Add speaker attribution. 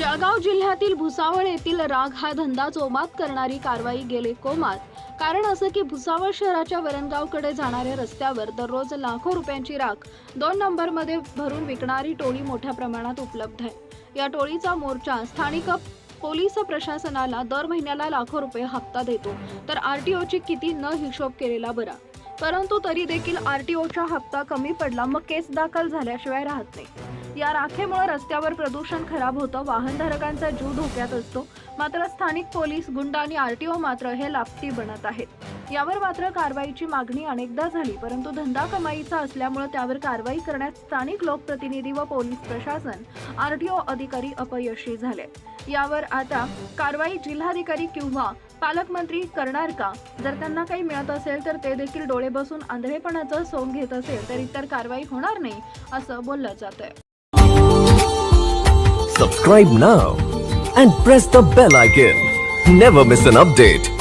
Speaker 1: जळगाव जिल्ह्यातील भुसावळ येथील राग हा धंदा जोमात करणारी कारवाई गेले कोमात. कारण असं की भुसावळ शहराच्या वरणगावकडे जाणाऱ्या रस्त्यावर दररोज लाखो रुपयांची राख दोन नंबरमध्ये भरून विकणारी टोळी मोठ्या प्रमाणात उपलब्ध आहे. या टोळीचा मोर्चा स्थानिक पोलीस प्रशासनाला दर महिन्याला लाखो रुपये हप्ता देतो. तर आरटीओची किती न हिशोब केलेला बरा. परंतु तरी देखील आरटीओचा हप्ता कमी पडला. मग केस दाखल झाल्याशिवाय राहत नाही. या राखेमुळे रस्त्यावर प्रदूषण खराब होतं. वाहनधारकांचा जीव धोक्यात असतो. मात्र स्थानिक पोलीस गुंड आणि आरटीओ मात्र हे लापटी बनत आहेत. यावर मात्र कारवाईची मागणी अनेकदा झाली. परंतु धंदा कमाईचा असल्यामुळे त्यावर कारवाई करण्यात स्थानिक लोकप्रतिनिधी व पोलीस प्रशासन आरटीओ अधिकारी अपयशी झाले. यावर आता कारवाई जिल्हाधिकारी किंवा पालकमंत्री करणार का? जर त्यांना काही मिळत असेल तर ते देखील डोळे बसून आंधळेपणाचं सोंग घेत असेल तर इतर कारवाई होणार नाही असं बोललं जात
Speaker 2: subscribe now and press the bell icon never miss an update.